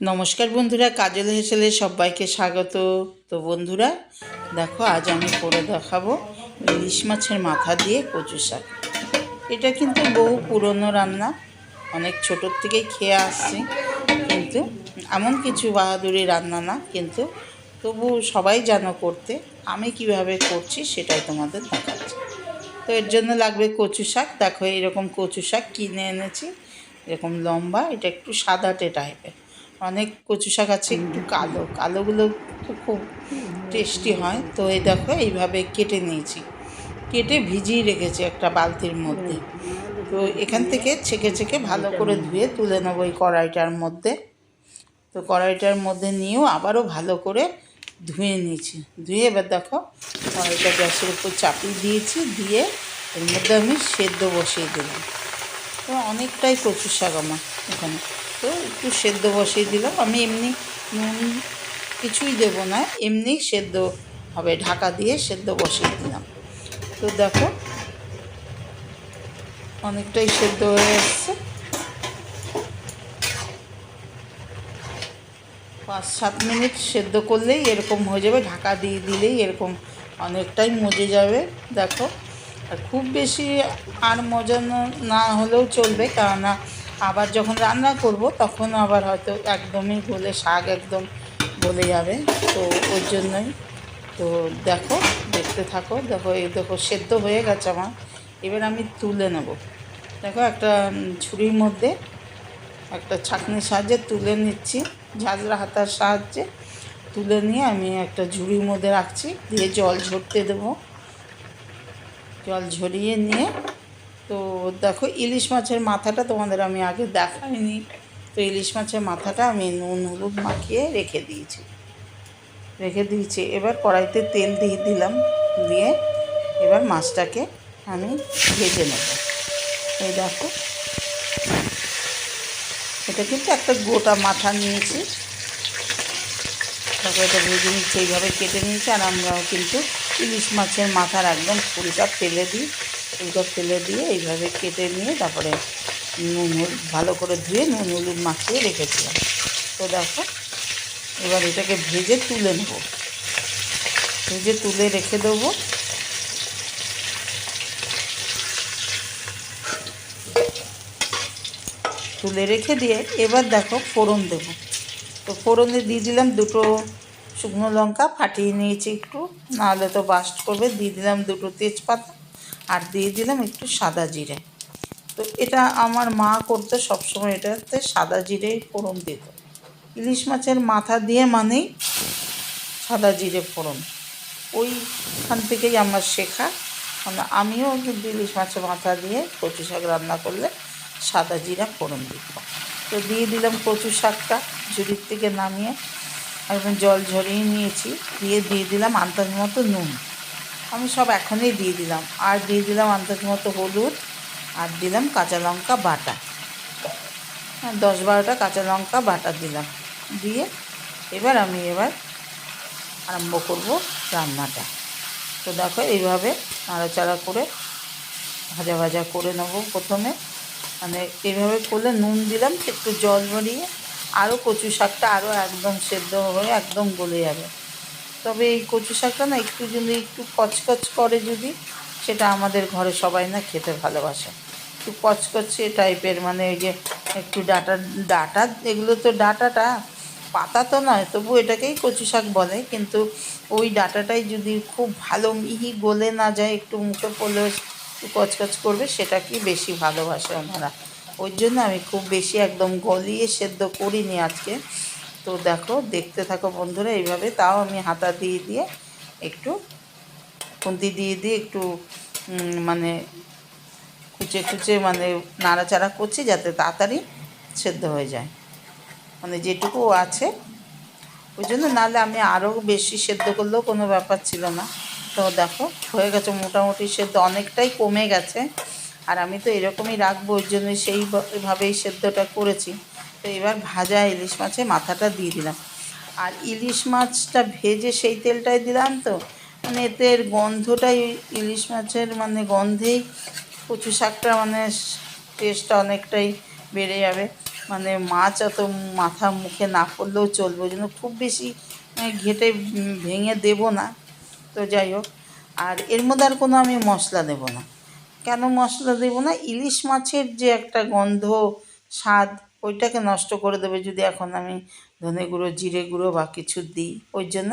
নমস্কার বন্ধুরা, কাজল হেসেলে সবাইকে স্বাগত। তো বন্ধুরা, দেখো, আজ আমি করে দেখাবো ইলিশ মাছের মাথা দিয়ে কচু শাক। এটা কিন্তু বহু পুরনো রান্না, অনেক ছোটোর থেকেই খেয়ে আসছি। কিন্তু এমন কিছু বাহাদুরি রান্না না, কিন্তু তবু সবাই জানো করতে, আমি কীভাবে করছি সেটাই তোমাদের দেখাচ্ছি। তো এর জন্য লাগবে কচু শাক। দেখো এরকম কচু শাক কিনে এনেছি। এরকম লম্বা, এটা একটু সাদাটে টাইপের অনেক কচু শাক আছে, একটু কালো। কালোগুলো তো খুব টেস্টি হয়। তো এই দেখো, এইভাবে কেটে নিয়েছি। কেটে ভিজিয়ে রেখেছি একটা বালতির মধ্যে। তো এখান থেকে ছেঁকে ছেঁকে ভালো করে ধুয়ে তুলে নেব এই কড়াইটার মধ্যে। তো কড়াইটার মধ্যে নিয়েও আবারও ভালো করে ধুয়ে নিয়েছি। ধুয়ে এবার দেখো, কড়াইটা গ্যাসের উপর চাপিয়ে দিয়েছি। দিয়ে এর মধ্যে আমি সেদ্ধ বসিয়ে দিলাম। তো অনেকটাই কচু শাক আমার এখানে। তো একটু সেদ্ধ বসিয়ে দিলাম। আমি এমনি নুন কিছুই দেবো না, এমনি সেদ্ধ হবে। ঢাকা দিয়ে সেদ্ধ বসিয়ে দিলাম। তো দেখো, অনেকটাই সেদ্ধ হয়ে এসছে। পাঁচ, সাত মিনিট সেদ্ধ করলেই এরকম হয়ে যাবে। ঢাকা দিয়ে দিলেই এরকম অনেকটাই মজে যাবে, দেখো। আর খুব বেশি আর মজানো না হলেও চলবে, কেননা আবার যখন রান্না করব, তখন আবার হয়তো একদমই গলে শাক একদম গলে যাবে। তো ওর জন্যই। তো দেখো, দেখতে থাকো। দেখো, এই দেখো, সেদ্ধ হয়ে গেছে আমার। এবার আমি তুলে নেব। দেখো, একটা ছুরির মধ্যে একটা ছাঁকনির সাহায্যে তুলে নিচ্ছি। ঝাঁঝরা হাতার সাহায্যে তুলে নিয়ে আমি একটা ঝুড়ির মধ্যে রাখছি। দিয়ে জল ঝরতে দেবো। জল ঝরিয়ে নিয়ে তো দেখো ইলিশ মাছের মাথাটা তোমাদের আমি আগে দেখাইনি। তো ইলিশ মাছের মাথাটা আমি নুন, হলুদ মাখিয়ে রেখে দিয়েছি। রেখে দিয়েছি। এবার কড়াইতে তেল দিয়ে দিলাম। দিয়ে এবার মাছটাকে আমি ভেজে নেব। এই দেখো। এটা কিন্তু একটা গোটা মাথা নিয়েছি। তারপর এটা ভেজে নিচ্ছে এইভাবে কেটে নিয়েছি। আর আমরাও কিন্তু ইলিশ মাছের মাথার একদম ফুলটা ফেলে দিই। ফুলটা ফেলে দিয়ে এইভাবে কেটে নিয়ে তারপরে নুন হলুদ, ভালো করে ধুয়ে নুন হলুদ মাখিয়ে রেখেছিলাম। তো দেখো, এবার এটাকে ভেজে তুলে নেব। ভেজে তুলে রেখে দেবো। তুলে রেখে দিয়ে এবার দেখো ফোড়ন দেবো। তো ফোড়নে দিয়ে দিলাম দুটো শুকনো লঙ্কা, ফাটিয়ে নিয়েছি একটু। নাহলে তো বাস্ট করবে। দিয়ে দিলাম দুটো তেজপাতা। আর দিয়ে দিলাম একটু সাদা জিরে। তো এটা আমার মা করতে সবসময়, এটাতে সাদা জিরেই ফোড়ন দিত। ইলিশ মাছের মাথা দিয়ে মানেই সাদা জিরে ফোড়ন। ওইখান থেকেই আমার শেখা। মানে আমিও কিন্তু ইলিশ মাছের মাথা দিয়ে কচু শাক রান্না করলে সাদা জিরা ফোড়ন দিত। তো দিয়ে দিলাম কচু শাকটা ঝুড়ির থেকে নামিয়ে, একদম জল ঝরিয়ে নিয়েছি। দিয়ে দিয়ে দিলাম আন্দাজ মতো নুন। আমি সব এখনই দিয়ে দিলাম। আর দিয়ে দিলাম আন্দাজ মতো হলুদ, আর দিলাম কাঁচা লঙ্কা বাটা। হ্যাঁ দশ বারোটা কাঁচা লঙ্কা বাটা দিলাম। দিয়ে এবার আমি এবার আরম্ভ করব রান্নাটা। তো দেখো এইভাবে নাড়াচাড়া করে ভাজা ভাজা করে নেব প্রথমে। মানে এইভাবে করলে নুন দিলাম, একটু জল ভরিয়ে আরও কচু শাকটা আরও একদম সেদ্ধ হয়ে একদম গলে যাবে। তবে এই কচু শাকটা না একটু যদি একটু কচকচ করে যদি, সেটা আমাদের ঘরে সবাই না খেতে ভালোবাসে। একটু কচকচে টাইপের মানে ওই যে একটু ডাটা ডাটা, এগুলো তো ডাটাটা, পাতা তো নয়, তবু এটাকেই কচু শাক বলে, কিন্তু ওই ডাটাটাই যদি খুব ভালো মিহি গলে না যায়, একটু মুখে পড়লেও একটু কচকচ করবে, সেটাকেই বেশি ভালোবাসে ওনারা। ওই জন্য আমি খুব বেশি একদম গলিয়ে সেদ্ধ করিনি আজকে। তো দেখো, দেখতে থাকো বন্ধুরা, এইভাবে। তাও আমি হাতা দিয়ে দিয়ে একটু খুন্তি দিয়ে দিয়ে একটু মানে কুচে কুচে মানে নাড়াচাড়া করছি যাতে তাড়াতাড়ি সেদ্ধ হয়ে যায়। মানে যেটুকু আছে। ওই জন্য নাহলে আমি আরও বেশি সেদ্ধ করলেও কোনো ব্যাপার ছিল না। তো দেখো, হয়ে গেছে মোটামুটি সেদ্ধ। অনেকটাই কমে গেছে। আর আমি তো এরকমই রাখব, ওই জন্য সেইভাবেই সেদ্ধটা করেছি। তো এবার ভাজা ইলিশ মাছে মাথাটা দিয়ে দিলাম। আর ইলিশ মাছটা ভেজে সেই তেলটাই দিলাম তো। মানে এতে গন্ধটাই ইলিশ মাছের মানে গন্ধেই কচু শাকটা মানে টেস্টটা অনেকটাই বেড়ে যাবে। মানে মাছ অত মাথা মুখে না পড়লেও চলবে। ওই জন্য খুব বেশি ঘেটে ভেঙে দেবো না। তো যাই হোক, আর এর মধ্যে আর কোনো আমি মশলা দেব না। কেন মশলা দেব না? ইলিশ মাছের যে একটা গন্ধ, স্বাদ ওইটাকে নষ্ট করে দেবে যদি এখন আমি ধনে গুঁড়ো, জিরে গুঁড়ো বা কিছু দিই। ওই জন্য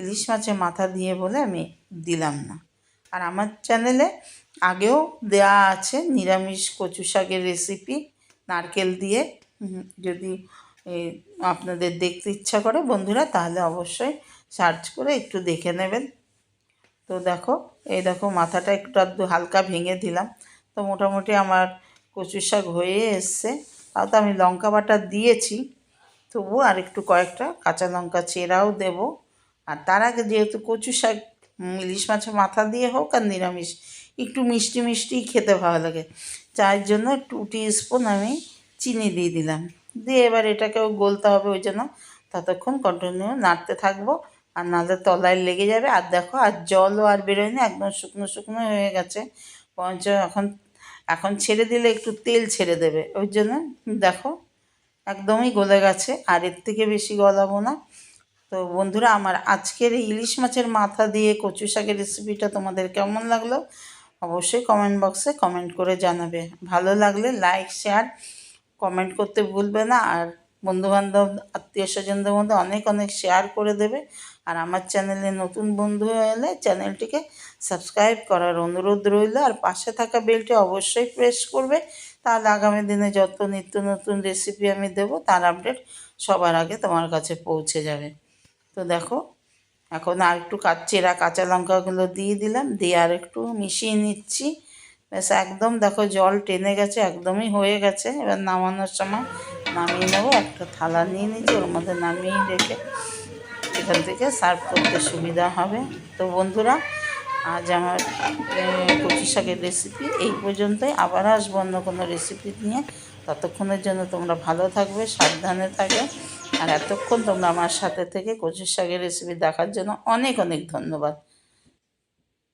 ইলিশ মাছের মাথা দিয়ে বলে আমি দিলাম না। আর আমার চ্যানেলে আগেও দেয়া আছে নিরামিষ কচু শাকের রেসিপি, নারকেল দিয়ে। যদি আপনাদের দেখতে ইচ্ছা করে বন্ধুরা, তাহলে অবশ্যই সার্চ করে একটু দেখে নেবেন। তো দেখো, এই দেখো মাথাটা একটু আধটু হালকা ভেঙে দিলাম। তো মোটামুটি আমার কচু শাক হয়ে এসছে। তাও তো আমি লঙ্কা বাটা দিয়েছি। তবু আর একটু কয়েকটা কাঁচা লঙ্কা চেরাও দেব। আর তার আগে যেহেতু কচু শাক ইলিশ মাছের মাথা দিয়ে হোক আর নিরামিষ, একটু মিষ্টি মিষ্টি খেতে ভালো লাগে। চায়ের জন্য টু স্পুন আমি চিনি দিয়ে দিলাম। দিয়ে এবার এটাকেও গলতে হবে ওই জন্য। ততক্ষণ কন্টিনিউ নাড়তে থাকব। আর নাহলে তলায় লেগে যাবে। আর দেখো, আর জলও আর বেরোয়নি, একদম শুকনো শুকনো হয়ে গেছে। বরঞ্চ এখন এখন ছেড়ে দিলে একটু তেল ছেড়ে দেবে। ওই জন্য দেখো, একদমই গলে গেছে। আর এর থেকে বেশি গলাবো না। তো বন্ধুরা, আমার আজকের ইলিশ মাছের মাথা দিয়ে কচু শাকের রেসিপিটা তোমাদের কেমন লাগল? অবশ্যই কমেন্ট বক্সে কমেন্ট করে জানাবে। ভালো লাগলে লাইক শেয়ার কমেন্ট করতে ভুলবে না। আর বন্ধুবান্ধব আত্মীয় স্বজনদের মধ্যে অনেক অনেক শেয়ার করে দেবে। আর আমার চ্যানেলে নতুন বন্ধু এলে চ্যানেলটিকে সাবস্ক্রাইব করার অনুরোধ রইল। আর পাশে থাকা বেলটি অবশ্যই প্রেস করবে। তাহলে আগামী দিনে যত নিত্য নতুন রেসিপি আমি দেবো, তার আপডেট সবার আগে তোমার কাছে পৌঁছে যাবে। তো দেখো, এখন আর একটু চেরা কাঁচা লঙ্কাগুলো দিয়ে দিলাম। দিয়ে আর একটু মিশিয়ে নিচ্ছি। ব্যাস, একদম দেখো জল টেনে গেছে, একদমই হয়ে গেছে। এবার নামানোর সময় নামিয়ে নেব। একটা থালা নিয়ে নিচ্ছি, ওর মধ্যে নামিয়ে রেখে এখান থেকে সার্ভ করতে সুবিধা হবে। তো বন্ধুরা, আজ আমার কচু শাকের রেসিপি এই পর্যন্তই। আবার আসব অন্য কোনো রেসিপি নিয়ে। ততক্ষণের জন্য তোমরা ভালো থাকবে, সাবধানে থাকবে। আর এতক্ষণ তোমরা আমার সাথে থেকে কচুর শাকের রেসিপি দেখার জন্য অনেক অনেক ধন্যবাদ।